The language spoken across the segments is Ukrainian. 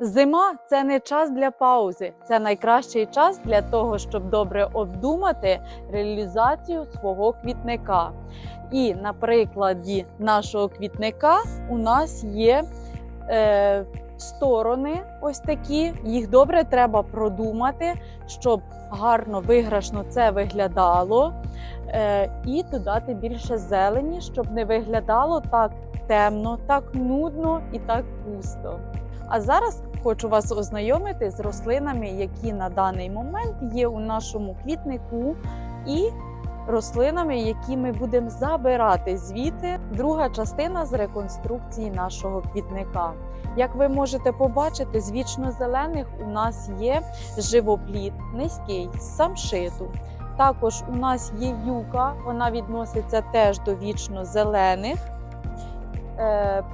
Зима це не час для паузи, це найкращий час для того, щоб добре обдумати реалізацію свого квітника. І на прикладі нашого квітника у нас є е, сторони, ось такі. Їх добре треба продумати, щоб гарно виграшно це виглядало. Е, і додати більше зелені, щоб не виглядало так темно, так нудно і так пусто. А зараз хочу вас ознайомити з рослинами, які на даний момент є у нашому квітнику, і рослинами, які ми будемо забирати звідти. Друга частина з реконструкції нашого квітника. Як ви можете побачити, з вічно-зелених у нас є живоплід низький з самшиту. Також у нас є юка, вона відноситься теж до вічно-зелених. Е,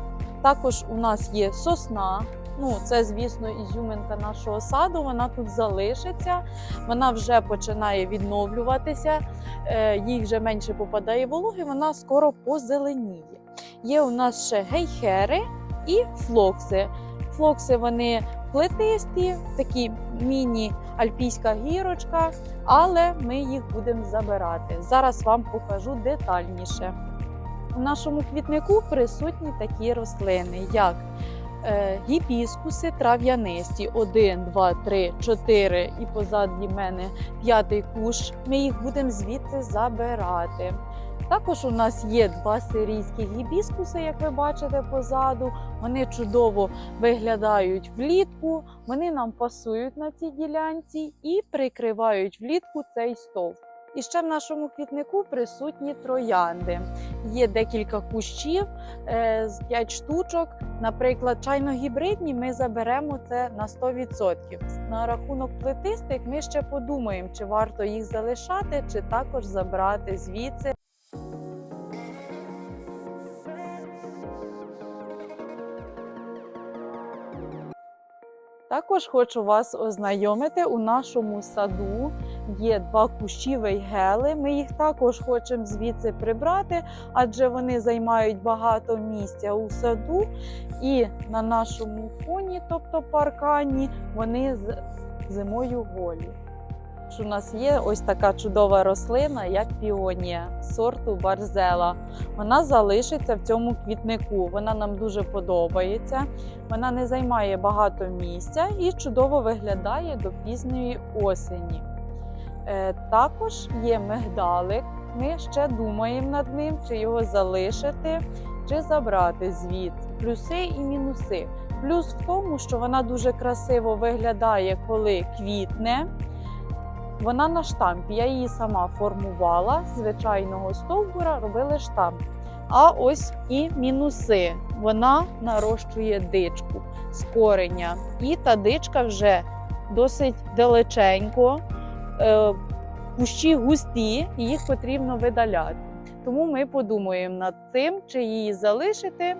також у нас є сосна. Ну, це, звісно, ізюминка нашого саду. Вона тут залишиться, вона вже починає відновлюватися, е, їй вже менше попадає вологи, вона скоро позеленіє. Є у нас ще гейхери і флокси. Флокси вони плетисті, такі міні-альпійська гірочка, але ми їх будемо забирати. Зараз вам покажу детальніше. У нашому квітнику присутні такі рослини, як гібіскуси трав'янисті. Один, два, три, чотири. І позаді мене п'ятий кущ. Ми їх будемо звідси забирати. Також у нас є два сирійські гібіскуси, як ви бачите позаду. Вони чудово виглядають влітку, вони нам пасують на цій ділянці і прикривають влітку цей стовп. І ще в нашому квітнику присутні троянди. Є декілька кущів е, з 5 штучок. Наприклад, чайно-гібридні ми заберемо це на 100%. На рахунок плетистих ми ще подумаємо, чи варто їх залишати, чи також забрати звідси. Також хочу вас ознайомити у нашому саду. Є два кущі вейгели. Ми їх також хочемо звідси прибрати, адже вони займають багато місця у саду. І на нашому фоні, тобто паркані, вони з зимою голі. У нас є ось така чудова рослина, як піонія сорту барзела. Вона залишиться в цьому квітнику. Вона нам дуже подобається. Вона не займає багато місця і чудово виглядає до пізньої осені. Е, також є мигдалик. Ми ще думаємо над ним, чи його залишити, чи забрати звідси. Плюси і мінуси. Плюс в тому, що вона дуже красиво виглядає, коли квітне. Вона на штампі. Я її сама формувала з звичайного стовбура, робили штамп. А ось і мінуси. Вона нарощує дичку з кореня. І та дичка вже досить далеченько. Е, Кущі густі, їх потрібно видаляти. Тому ми подумаємо над тим, чи її залишити,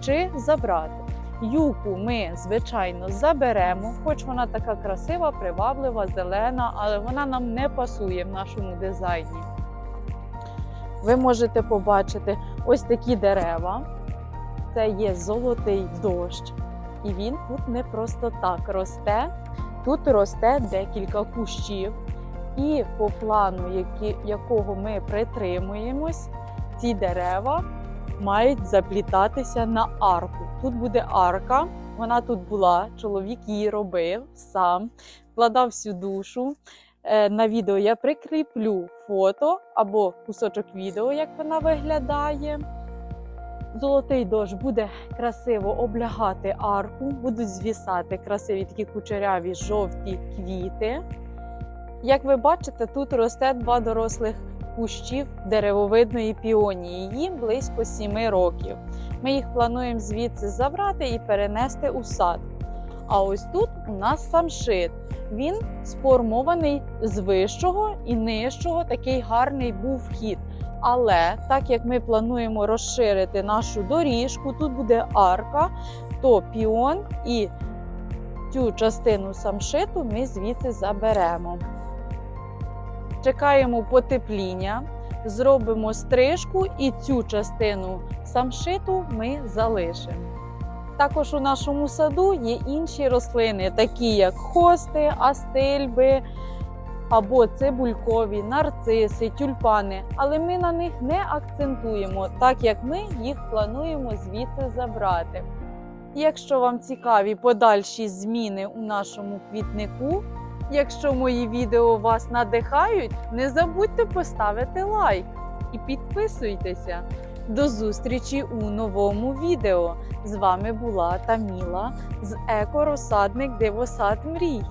чи забрати. Юку ми, звичайно, заберемо, хоч вона така красива, приваблива, зелена, але вона нам не пасує в нашому дизайні. Ви можете побачити ось такі дерева. Це є золотий дощ. І він тут не просто так росте. Тут росте декілька кущів. І по плану, які, якого ми притримуємось, ці дерева мають заплітатися на арку. Тут буде арка, вона тут була, чоловік її робив сам, вкладав всю душу. Е, На відео я прикріплю фото або кусочок відео, як вона виглядає. Золотий дощ буде красиво облягати арку, будуть звісати красиві такі кучеряві жовті квіти. Як ви бачите, тут росте два дорослих кущів деревовидної піонії. Їм близько 7 років. Ми їх плануємо звідси забрати і перенести у сад. А ось тут у нас самшит. Він сформований з вищого і нижчого, такий гарний був вхід. Але так як ми плануємо розширити нашу доріжку, тут буде арка, то піон і цю частину самшиту ми звідси заберемо. Чекаємо потепління, зробимо стрижку і цю частину самшиту ми залишимо. Також у нашому саду є інші рослини, такі як хости, астильби або цибулькові, нарциси, тюльпани. Але ми на них не акцентуємо, так як ми їх плануємо звідси забрати. Якщо вам цікаві подальші зміни у нашому квітнику, якщо мої відео вас надихають, не забудьте поставити лайк і підписуйтеся. До зустрічі у новому відео. З вами була Таміла з Еко Розсадник Дивосад Мрій.